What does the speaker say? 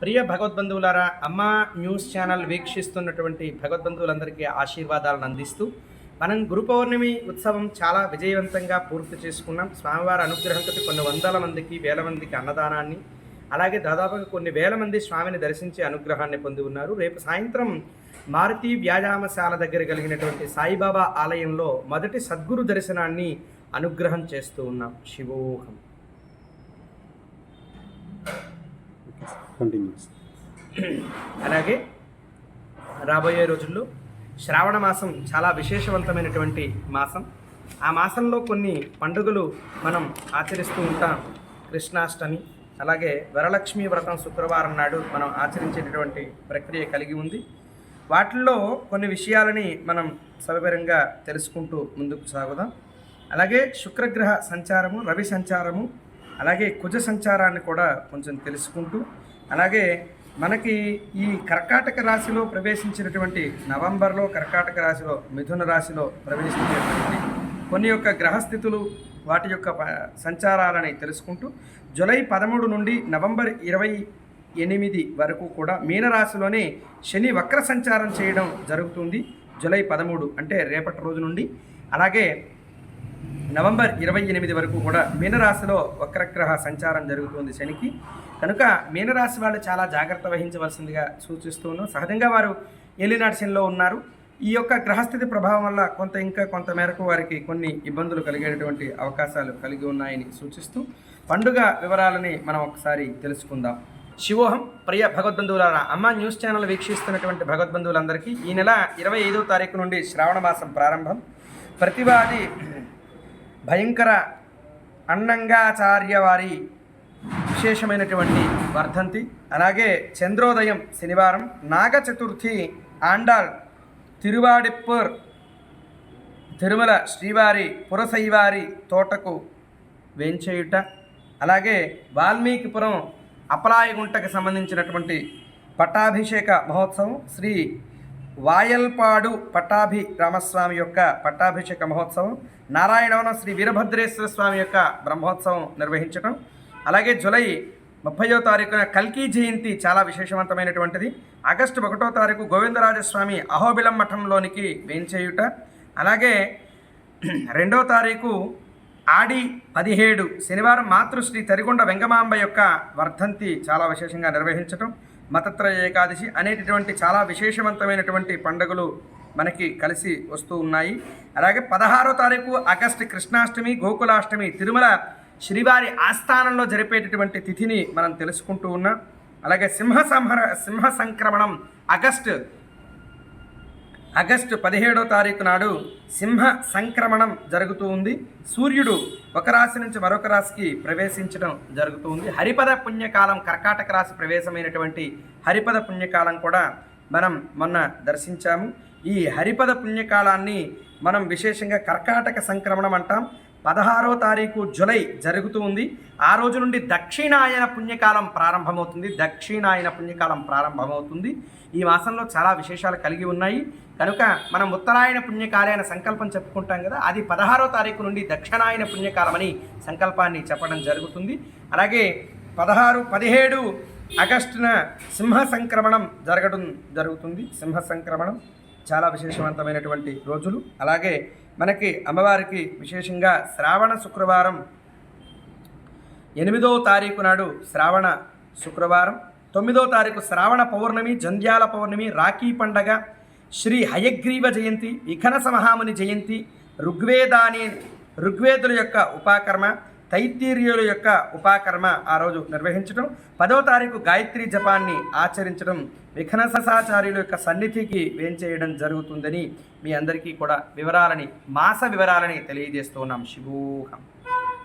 ప్రియ భగవద్బంధువులారా అమ్మ news channel వీక్షిస్తున్నటువంటి భగవద్బంధువులందరికీ ఆశీర్వాదాలను అందిస్తూ మనం గురు పౌర్ణమి ఉత్సవం చాలా విజయవంతంగా పూర్తి చేసుకున్నాం. స్వామివారి అనుగ్రహంతో కొన్ని వందల మందికి వేల మందికి అన్నదానాన్ని అలాగే దాదాపుగా కొన్ని వేల మంది స్వామిని దర్శించే అనుగ్రహాన్ని పొంది ఉన్నారు. రేపు సాయంత్రం మారుతి వ్యాయామశాల దగ్గర కలిగినటువంటి సాయిబాబా ఆలయంలో మొదటి సద్గురు దర్శనాన్ని అనుగ్రహం చేస్తూ ఉన్నాం. శివోహం. కంటిన్యూస్ అలాగే రాబోయే రోజుల్లో శ్రావణ మాసం చాలా విశేషవంతమైనటువంటి మాసం. ఆ మాసంలో కొన్ని పండుగలు మనం ఆచరిస్తూ ఉంటాం. కృష్ణాష్టమి అలాగే వరలక్ష్మి వ్రతం శుక్రవారం నాడు మనం ఆచరించేటటువంటి ప్రక్రియ కలిగి ఉంది. వాటిల్లో కొన్ని విషయాలని మనం సవివరంగా తెలుసుకుంటూ ముందుకు సాగుదాం. అలాగే శుక్రగ్రహ సంచారము రవి సంచారము అలాగే కుజ సంచారాన్ని కూడా కొంచెం తెలుసుకుంటూ అలాగే మనకి ఈ కర్కాటక రాశిలో ప్రవేశించినటువంటి నవంబర్లో కర్కాటక రాశిలో మిథున రాశిలో ప్రవేశించేటువంటి కొన్ని యొక్క గ్రహస్థితులు వాటి యొక్క సంచారాలని తెలుసుకుంటూ జులై పదమూడు నుండి నవంబర్ ఇరవై ఎనిమిది వరకు కూడా మీనరాశిలోనే శని వక్ర సంచారం చేయడం జరుగుతుంది జులై పదమూడు అంటే రేపటి రోజు నుండి. అలాగే నవంబర్ ఇరవై ఎనిమిది వరకు కూడా మీనరాశిలో వక్రగ్రహ సంచారం జరుగుతుంది శనికి. కనుక మీనరాశి వాళ్ళు చాలా జాగ్రత్త వహించవలసిందిగా సూచిస్తూ ఉన్నాం సహజంగా వారు ఏలినాటి ఉన్నారు. ఈ యొక్క గ్రహస్థితి ప్రభావం వల్ల కొంత ఇంకా కొంత మేరకు వారికి కొన్ని ఇబ్బందులు కలిగేటటువంటి అవకాశాలు కలిగి ఉన్నాయని సూచిస్తూ పండుగ వివరాలని మనం ఒకసారి తెలుసుకుందాం. శివోహం ప్రియ భగవద్బంధువులారా అమ్మ న్యూస్ ఛానల్ వీక్షిస్తున్నటువంటి భగవద్బంధువులందరికీ ఈ నెల ఇరవై ఐదో తారీఖు నుండి శ్రావణ మాసం ప్రారంభం. ప్రతివాది భయంకర అన్నంగాచార్య వారి విశేషమైనటువంటి వర్ధంతి. అలాగే చంద్రోదయం శనివారం నాగ చతుర్థి ఆండాల్ తిరువాడిప్పూర్ తిరుమల శ్రీవారి పురసైవారి తోటకు వేంచేయుట. అలాగే వాల్మీకిపురం అపలాయగుంటకు సంబంధించినటువంటి పట్టాభిషేక మహోత్సవం శ్రీ వాయల్పాడు పట్టాభి రామస్వామి యొక్క పట్టాభిషేక మహోత్సవం నారాయణవనం శ్రీ వీరభద్రేశ్వర స్వామి యొక్క బ్రహ్మోత్సవం నిర్వహించడం అలాగే జూలై ముప్పయో తారీఖున కల్కి జయంతి చాలా విశేషవంతమైనటువంటిది. ఆగస్టు ఒకటో తారీఖు గోవిందరాజస్వామి అహోబిలం మఠంలోనికి వేంచేయుట అలాగే రెండో తారీఖు ఆడి పదిహేడు శనివారం మాతృశ్రీ తరిగొండ వెంగమాంబ యొక్క వర్ధంతి చాలా విశేషంగా నిర్వహించటం మతత్రయ ఏకాదశి అనేటటువంటి చాలా విశేషవంతమైనటువంటి పండుగలు మనకి కలిసి వస్తూ ఉన్నాయి. అలాగే పదహారో తారీఖు ఆగస్టు కృష్ణాష్టమి గోకులాష్టమి తిరుమల శ్రీవారి ఆస్థానంలో జరిపేటటువంటి తిథిని మనం తెలుసుకుంటూ ఉన్నాం. అలాగే సింహ సంహర సింహ సంక్రమణం ఆగస్టు ఆగస్టు పదిహేడో తారీఖు నాడు సింహ సంక్రమణం జరుగుతూ ఉంది. సూర్యుడు ఒక రాశి నుంచి మరొక రాశికి ప్రవేశించడం జరుగుతూ ఉంది. హరిపద పుణ్యకాలం కర్కాటక రాశి ప్రవేశమైనటువంటి హరిపద పుణ్యకాలం కూడా మనం మొన్న దర్శించాము. ఈ హరిపద పుణ్యకాలాన్ని మనం విశేషంగా కర్కాటక సంక్రమణం అంటాం. పదహారో తారీఖు జులై జరుగుతూ ఉంది. ఆ రోజు నుండి దక్షిణాయన పుణ్యకాలం ప్రారంభమవుతుంది. దక్షిణాయన పుణ్యకాలం ప్రారంభమవుతుంది. ఈ మాసంలో చాలా విశేషాలు కలిగి ఉన్నాయి. కనుక మనం ఉత్తరాయణ పుణ్యకాలైన సంకల్పం చెప్పుకుంటాం కదా అది పదహారో తారీఖు నుండి దక్షిణాయన పుణ్యకాలమని సంకల్పాన్ని చెప్పడం జరుగుతుంది. అలాగే పదహారు పదిహేడు ఆగస్టున సింహ సంక్రమణం జరగడం జరుగుతుంది. సింహ సంక్రమణం చాలా విశేషవంతమైనటువంటి రోజులు. అలాగే మనకి అమ్మవారికి విశేషంగా శ్రావణ శుక్రవారం ఎనిమిదో తారీఖు నాడు శ్రావణ శుక్రవారం తొమ్మిదో తారీఖు శ్రావణ పౌర్ణమి జంధ్యాల పౌర్ణమి రాఖీ పండగ శ్రీ హయగ్రీవ జయంతి విఖనస మహాముని జయంతి ఋగ్వేదాని ఋగ్వేదుల యొక్క ఉపాకర్మ తైత్తీర్యుల యొక్క ఉపాకర్మ ఆ రోజు నిర్వహించడం పదవ తారీఖు గాయత్రి జపాన్ని ఆచరించడం విఘ్నసాచార్యుల యొక్క సన్నిధికి వేంచేయడం జరుగుతుందని మీ అందరికీ కూడా వివరాలని మాస వివరాలని తెలియజేస్తున్నాం శివోహం